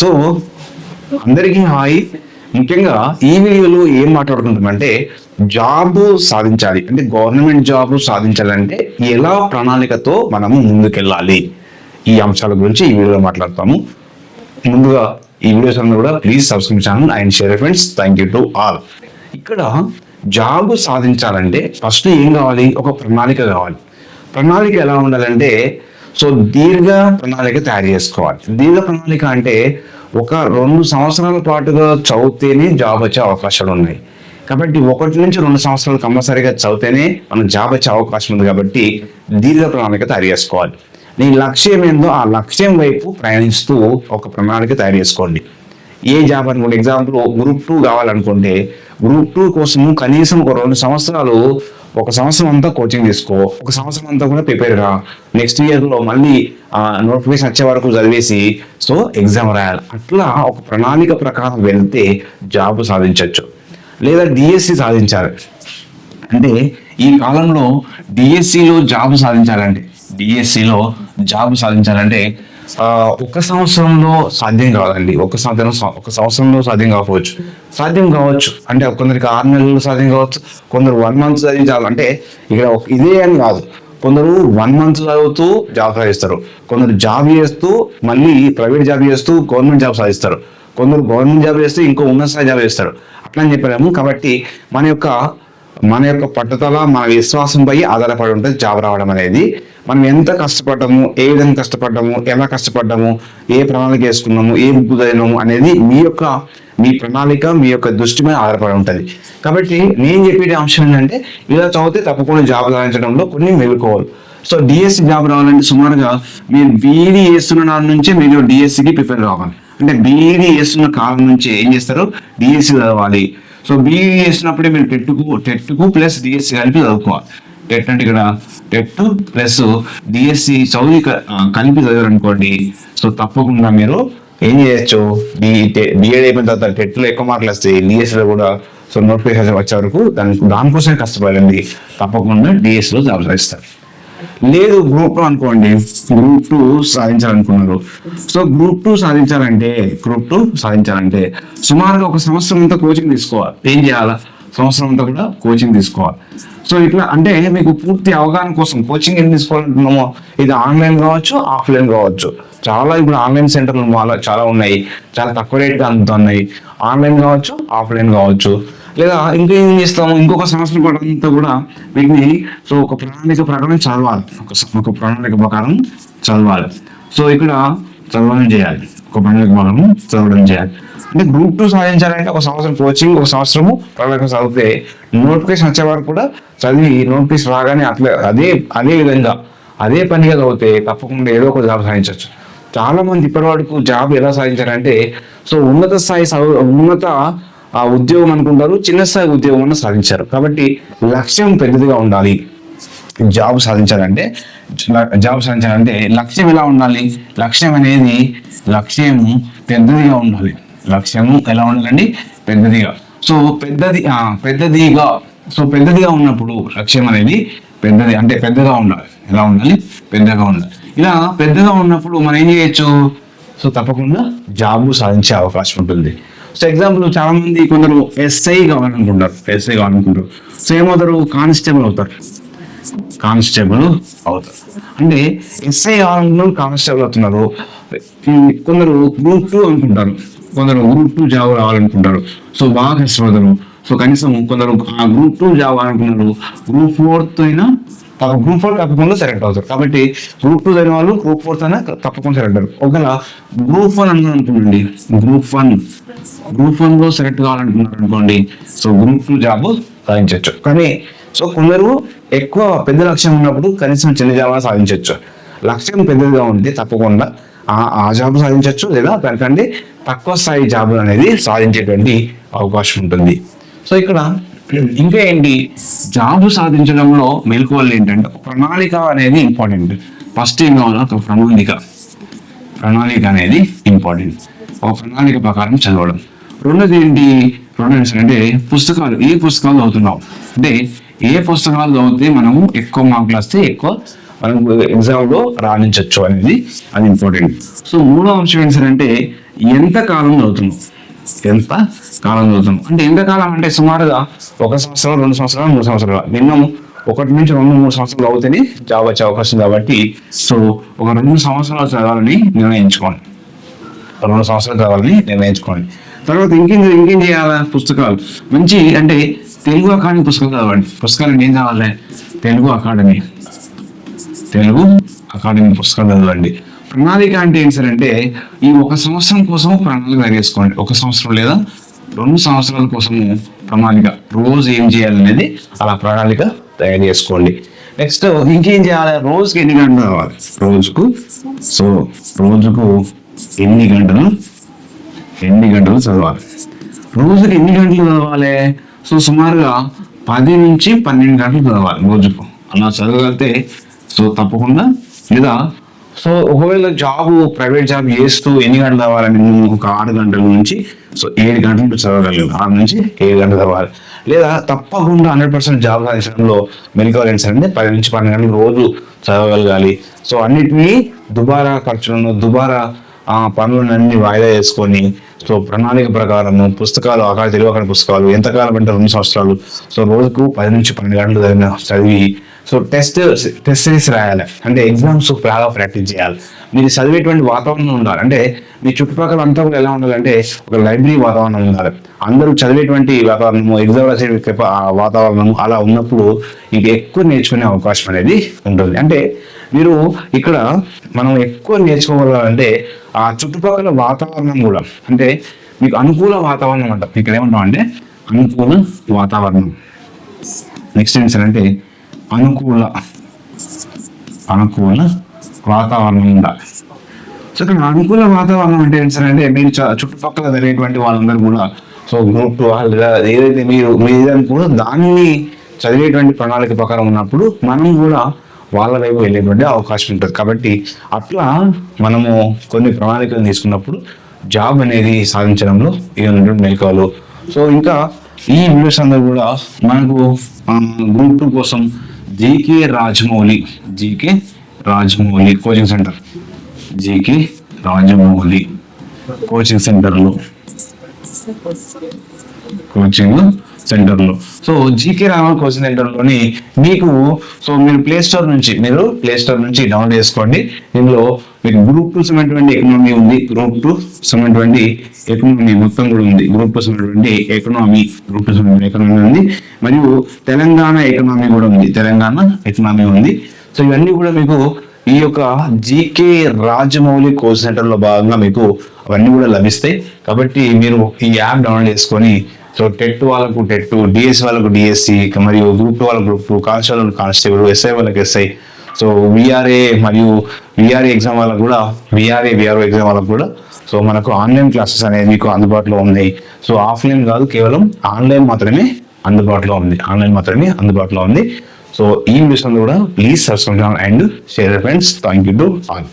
So అందరికీ hi. ముఖ్యంగా ఈ వీడియోలో ఏం మాట్లాడుకుంటామంటే జాబ్ సాధించాలి. అంటే గవర్నమెంట్ జాబ్ సాధించాలంటే ఎలా ప్రణాళికతో మనము ముందుకెళ్ళాలి? ఈ అంశాల గురించి ఈ వీడియోలో మాట్లాడతాము. ముందుగా ఈ వీడియోస్ అందరూ కూడా please subscribe channel and share friends. Thank you to all. ఇక్కడ జాబ్ సాధించాలంటే ఫస్ట్ ఏం కావాలి? ఒక ప్రణాళిక కావాలి. ప్రణాళిక ఎలా ఉండాలంటే సో దీర్ఘ ప్రణాళిక తయారు చేసుకోవాలి. దీర్ఘ ప్రణాళిక అంటే ఒక రెండు సంవత్సరాల పాటుగా చదివితేనే జాబ్ వచ్చే అవకాశాలు ఉన్నాయి. కాబట్టి ఒకటి నుంచి రెండు సంవత్సరాలు కంపల్సరీగా చదివితేనే మనం జాబ్ వచ్చే అవకాశం ఉంది కాబట్టి దీర్ఘ ప్రణాళిక తయారు చేసుకోవాలి. నీ లక్ష్యం ఏందో ఆ లక్ష్యం వైపు ప్రయాణిస్తూ ఒక ప్రణాళిక తయారు చేసుకోండి. ఏ జాబ్ అనుకోండి ఎగ్జాంపుల్ గ్రూప్ టూ కావాలనుకుంటే గ్రూప్ టూ కోసం కనీసం ఒక రెండు సంవత్సరాలు ఒక సంవత్సరం అంతా కోచింగ్ తీసుకో ఒక సంవత్సరం అంతా కూడా ప్రిపేర్ రా. నెక్స్ట్ ఇయర్లో మళ్ళీ నోటిఫికేషన్ వచ్చే వరకు చదివేసి సో ఎగ్జామ్ రాయాలి. అట్లా ఒక ప్రణాళిక ప్రకారం వెళ్తే జాబ్ సాధించవచ్చు లేదా డిఎస్సి సాధించాలి. అంటే ఈ కాలంలో డిఎస్సిలో జాబ్ సాధించాలంటే డిఎస్సిలో జాబ్ సాధించాలంటే ఒక సంవత్సరంలో సాధ్యం కాదండి. ఒక సంవత్సరం ఒక సంవత్సరంలో సాధ్యం కాకపోవచ్చు. సాధ్యం కావచ్చు. అంటే కొందరికి ఆరు నెలలు సాధ్యం కావచ్చు. కొందరు వన్ మంత్ సాధించాలి అంటే ఇక్కడ ఇదే అని కాదు. కొందరు వన్ మంత్ చదువుతూ జాబ్ సాధిస్తారు. కొందరు జాబ్ చేస్తూ మళ్ళీ ప్రైవేట్ జాబ్ చేస్తూ గవర్నమెంట్ జాబ్ సాధిస్తారు. కొందరు గవర్నమెంట్ జాబ్ చేస్తూ ఇంకో ఉన్నత స్థాయి జాబ్ చేస్తారు. అట్లా అని చెప్పలేము. కాబట్టి మన యొక్క మన యొక్క పట్టుదల మన విశ్వాసంపై ఆధారపడి ఉంటుంది జాబ్ రావడం అనేది. మనం ఎంత కష్టపడ్డాము ఏ విధంగా కష్టపడ్డాము ఎలా కష్టపడ్డాము ఏ ప్రణాళిక వేసుకున్నాము ఏ బుక్ చదివినాము అనేది మీ యొక్క మీ ప్రణాళిక మీ యొక్క దృష్టి మీద ఆధారపడి ఉంటుంది. కాబట్టి నేను చెప్పే అంశం ఏంటంటే ఇలా చదివితే తప్పకుండా జాబ్ సాధించడంలో కొన్ని మెలుకోవాలి. సో డిఎస్సి జాబ్ రావాలంటే సుమారుగా మీరు బీఈడి చేస్తున్న నాటి నుంచే మీరు డిఎస్సికి ప్రిపేర్ కావాలి. అంటే బీఈడి చేస్తున్న కాలం నుంచి ఏం చేస్తారు? డిఎస్సి చదవాలి. సో బీఈడి చేసినప్పుడే మీరు టెట్కు టెట్కు ప్లస్ డిఎస్సి కలిపి చదువుకోవాలి. టెట్ అంటే ఇక్కడ టెట్ ప్లస్ డిఎస్సి చదివి కలిపి చదివారనుకోండి సో తప్పకుండా మీరు ఏం చేయొచ్చు? బిఎడ్ అయిపోయిన తర్వాత టెట్లో ఎక్కువ మార్కులు వస్తాయి. డిఎస్సిలో కూడా సో నోటిఫికేషన్ వచ్చే వరకు దాని దానికోసమే కష్టపడండి. తప్పకుండా డిఎస్సిలో జాబ్ సాధిస్తారు. లేదు గ్రూప్ టూ అనుకోండి. గ్రూప్ టూ సాధించాలనుకున్నారు. సో గ్రూప్ టూ సాధించాలంటే గ్రూప్ టూ సాధించాలంటే సుమారుగా ఒక సంవత్సరం అంతా కోచింగ్ తీసుకోవాలి. ఏం చేయాలా? సంవత్సరం అంతా కూడా కోచింగ్ తీసుకోవాలి. సో ఇట్లా అంటే మీకు పూర్తి అవగాహన కోసం కోచింగ్ ఏం తీసుకోవాలంటున్నామో ఇది ఆన్లైన్ కావచ్చు ఆఫ్లైన్ కావచ్చు. చాలా ఇప్పుడు ఆన్లైన్ సెంటర్లు చాలా చాలా ఉన్నాయి. చాలా తక్కువ రేట్గా అందుతున్నాయి. ఆన్లైన్ కావచ్చు ఆఫ్లైన్ కావచ్చు. లేదా ఇంకా ఏం చేస్తాము? ఇంకొక సంవత్సరం పాటు అంతా కూడా వీటిని సో ఒక ప్రణాళిక ప్రకారం చదవాలి. ఒక ఒక ప్రణాళిక ప్రకారం చదవాలి. సో ఇక్కడ చదవడం చేయాలి. ఒక మనము ప్రకారం చదవడం చేయాలి. అంటే గ్రూప్ టూ సాధించాలంటే ఒక సంవత్సరం కోచింగ్ ఒక సంవత్సరము ప్రణాళిక చదివితే నోటిఫికేషన్ వచ్చే వరకు కూడా చదివి నోటిఫికేషన్ రాగానే అట్లా అదే అదే విధంగా అదే పనిగా చదివితే తప్పకుండా ఏదో ఒక జాబ్ సాధించవచ్చు. చాలా మంది జాబ్ ఎలా సాధించారంటే సో ఉన్నత స్థాయి ఉన్నత ఆ ఉద్యోగం అనుకుంటారు చిన్న స్థాయి ఉద్యోగం అన్న సాధించారు. కాబట్టి లక్ష్యం పెద్దదిగా ఉండాలి. జాబ్ సాధించాలంటే జాబ్ సాధించాలంటే లక్ష్యం ఎలా ఉండాలి? లక్ష్యం అనేది లక్ష్యం పెద్దదిగా ఉండాలి. లక్ష్యము ఎలా ఉండాలండి? పెద్దదిగా. సో పెద్దది పెద్దదిగా సో పెద్దదిగా ఉన్నప్పుడు లక్ష్యం అనేది పెద్దది అంటే పెద్దగా ఉండాలి. ఎలా ఉండాలి? పెద్దగా ఉండాలి. ఇలా పెద్దగా ఉన్నప్పుడు మనం ఏం చేయొచ్చు? సో తప్పకుండా జాబ్ సాధించే అవకాశం ఉంటుంది. సో ఎగ్జాంపుల్ చాలా మంది కొందరు ఎస్ఐ కావాలనుకుంటారు. ఎస్ఐ కావాలనుకుంటారు. సో ఏమవుతారు? కానిస్టేబుల్ అవుతారు. కానిస్టేబుల్ అవుతారు. అంటే ఎస్ఐ కావాలనుకున్నారు కానిస్టేబుల్ అవుతున్నారు. కొందరు గ్రూప్ టూ అనుకుంటారు. కొందరు గ్రూప్ టూ జాబ్ రావాలనుకుంటారు. సో బాగా కష్టపడతారు. సో కనీసం కొందరు ఆ గ్రూప్ టూ జాబ్ అనుకున్నారు. గ్రూప్ ఫోర్త్ అయినా తప్ప గ్రూప్ ఫోర్ తప్పకుండా సెలెక్ట్ అవుతారు. కాబట్టి గ్రూప్ టూ అయిన వాళ్ళు గ్రూప్ ఫోర్త్ అయినా తప్పకుండా సెలెక్ట్ అవుతారు. ఒకవేళ గ్రూప్ వన్ అనుకోండి గ్రూప్ వన్ గ్రూప్ వన్లో సెలెక్ట్ కావాలనుకున్నారు అనుకోండి సో గ్రూప్ టూ జాబ్ సాధించవచ్చు కానీ సో కొందరు ఎక్కువ పెద్ద లక్ష్యం ఉన్నప్పుడు కనీసం చిన్న జాబ్ సాధించవచ్చు లక్ష్యం పెద్దదిగా ఉంటే తప్పకుండా ఆ ఆ జాబ్ సాధించవచ్చు లేదా దానికంటే తక్కువ స్థాయి జాబులు అనేది సాధించేటువంటి అవకాశం ఉంటుంది. సో ఇక్కడ ఇంకా ఏంటి? జాబ్ సాధించడంలో మెలకువలు ఏంటంటే ఒక ప్రణాళిక అనేది ఇంపార్టెంట్. ఫస్ట్ ఏం కావాలి? ఒక ప్రణాళిక. ప్రణాళిక అనేది ఇంపార్టెంట్. ఒక ప్రణాళిక ప్రకారం చదవడం. రెండోది ఏంటి? రెండోది అంటే పుస్తకాలు. ఏ పుస్తకాలు చదువుతున్నావు? అంటే ఏ పుస్తకాలు చదివితే మనము ఎక్కువ మార్కులు వస్తే ఎక్కువ మనం ఎగ్జామ్లో రాణించవచ్చు అనేది అది ఇంపార్టెంట్ సో మూడో అంశం ఏంటంటే ఎంత కాలం చదువుతున్నాం? ఎంత కాలం చదువుతున్నావు అంటే ఎంత కాలం అంటే సుమారుగా ఒక సంవత్సరం రెండు సంవత్సరాలు మూడు సంవత్సరాలు. మినిమం ఒకటి నుంచి రెండు మూడు సంవత్సరాలు అవుతేనే జాబ్ వచ్చే అవకాశం కాబట్టి సో ఒక రెండు సంవత్సరాలు చదవాలని నిర్ణయించుకోండి. రెండు సంవత్సరాలు చదవాలని నిర్ణయించుకోండి. తర్వాత ఇంకేం ఇంకేం చేయాలా? పుస్తకాలు. మంచి అంటే తెలుగు అకాడమీ పుస్తకాలు చదవండి. పుస్తకాలు ఏం కావాలి తెలుగు అకాడమీ. తెలుగు అకాడమీ పుస్తకాలు చదవండి. ప్రణాళిక అంటే ఏంటి సార్ అంటే ఈ ఒక సంవత్సరం కోసం ప్రణాళిక తయారు చేసుకోండి. ఒక సంవత్సరం లేదా రెండు సంవత్సరాల కోసము ప్రణాళిక. రోజు ఏం చేయాలనేది అలా ప్రణాళిక తయారు చేసుకోండి. నెక్స్ట్ ఇంకేం చేయాలి? రోజుకి ఎన్ని గంటలు కావాలి రోజుకు? సో రోజుకు ఎన్ని గంటలు ఎన్ని గంటలు చదవాలి? రోజుకి ఎన్ని గంటలు చదవాలి? సో సుమారుగా పది నుంచి పన్నెండు గంటలు చదవాలి రోజుకు. అలా చదవగలిగితే సో తప్పకుండా. లేదా సో ఒకవేళ జాబ్ ప్రైవేట్ జాబ్ చేస్తూ ఎన్ని గంటలు చదవాలని నువ్వు ఒక ఆరు గంటల నుంచి సో ఏడు గంటలు చదవగలరు ఆరు నుంచి ఏడు గంటలు చదవాలి. లేదా తప్పకుండా హండ్రెడ్ పర్సెంట్ జాబ్ సాధించడంలో మెలకువలు ఏంటంటే పది నుంచి పన్నెండు గంటలు రోజు చదవగలగాలి. సో అన్నిటినీ దుబారా ఖర్చులను దుబారా ఆ పనులన్నీ వాయిదా చేసుకొని సో ప్రణాళిక ప్రకారము పుస్తకాలు అకాల తెలియకని పుస్తకాలు ఎంతకాలం అంటే రెండు సంవత్సరాలు. సో రోజుకు పది నుంచి పన్నెండు గంటలు చదివిన చదివి సో టెస్ట్ టెస్ట్ సిరీస్ రాయాలి. అంటే ఎగ్జామ్స్ బాగా ప్రాక్టీస్ చేయాలి. మీరు చదివేటువంటి వాతావరణం ఉండాలి. అంటే మీ చుట్టుపక్కల అంతా కూడా ఎలా ఉండాలంటే ఒక లైబ్రరీ వాతావరణం ఉండాలి. అందరూ చదివేటువంటి వాతావరణము ఎగ్జామ్ రాసే వాతావరణము అలా ఉన్నప్పుడు ఇంక ఎక్కువ నేర్చుకునే అవకాశం అనేది ఉంటుంది. అంటే మీరు ఇక్కడ మనం ఎక్కువ నేర్చుకోగలంటే ఆ చుట్టుపక్కల వాతావరణం కూడా. అంటే మీకు అనుకూల వాతావరణం అంట. ఇక్కడ ఏమంటాం అంటే అనుకూల వాతావరణం నెక్స్ట్ ఏంటంటే అనుకూల అనుకూల వాతావరణం ఉండాలి సో ఇక్కడ అనుకూల వాతావరణం అంటే ఏంటి సార్ అంటే మీరు చుట్టుపక్కల జరిగేటువంటి వాళ్ళందరూ కూడా సో గ్రూప్ టూ లేదా ఏదైతే మీరు మీరు కూడా దాన్ని చదివేటువంటి ప్రణాళిక ప్రకారం ఉన్నప్పుడు మనం కూడా వాళ్ళ వైపు వెళ్ళేటువంటి అవకాశం ఉంటుంది. కాబట్టి అట్లా మనము కొన్ని ప్రణాళికలు తీసుకున్నప్పుడు జాబ్ అనేది సాధించడంలో ఇటువంటి మెలకువలు సో ఇంకా ఈ వీడియోస్ అందరూ కూడా మనకు గ్రూప్ టూ కోసం GK Rajamouli GK Rajamouli coaching centre GK Rajamouli coaching సెంటర్లో కోచింగ్ సెంటర్లో. సో జీకే రామన్ కోచింగ్ సెంటర్లోని మీకు సో మీరు ప్లే స్టోర్ నుంచి మీరు ప్లే స్టోర్ నుంచి డౌన్లోడ్ చేసుకోండి. దీనిలో మీకు గ్రూప్ టూ సమైనటువంటి ఎకనామీ ఉంది. గ్రూప్ టూ సమైనటువంటి ఎకనామీ మొత్తం కూడా ఉంది. గ్రూప్ టూ సమైనటువంటి ఎకనామీ గ్రూప్ టూ సమైనటువంటి ఎకనామీ ఉంది. మరియు తెలంగాణ ఎకనామీ కూడా ఉంది. తెలంగాణ ఎకనామీ ఉంది. సో ఇవన్నీ కూడా మీకు ఈ యొక్క జీకే రాజమౌళి కోర్స్ సెంటర్లో భాగంగా మీకు అవన్నీ కూడా లభిస్తాయి. కాబట్టి మీరు ఈ యాప్ డౌన్లోడ్ చేసుకొని సో టెట్ వాళ్ళకు టెట్ డిఎస్ వాళ్ళకు డిఎస్సి మరియు గ్రూప్ టూ వాళ్ళకు గ్రూప్ టూ కానిస్టేబుల్ వాళ్ళకు కానిస్టేబుల్ ఎస్ఐ వాళ్ళకి ఎస్ఐ సో విఆర్ఏ మరియు విఆర్ఏ ఎగ్జామ్ వాళ్ళకు కూడా విఆర్ఏ విఆర్ఓ ఎగ్జామ్ వాళ్ళకు కూడా సో మనకు ఆన్లైన్ క్లాసెస్ అనేది మీకు అందుబాటులో ఉన్నాయి. సో ఆఫ్లైన్ కాదు కేవలం ఆన్లైన్ మాత్రమే అందుబాటులో ఉంది. ఆన్లైన్ మాత్రమే అందుబాటులో ఉంది. సో ఈ విషయంలో కూడా please subscribe and share friends thank you to all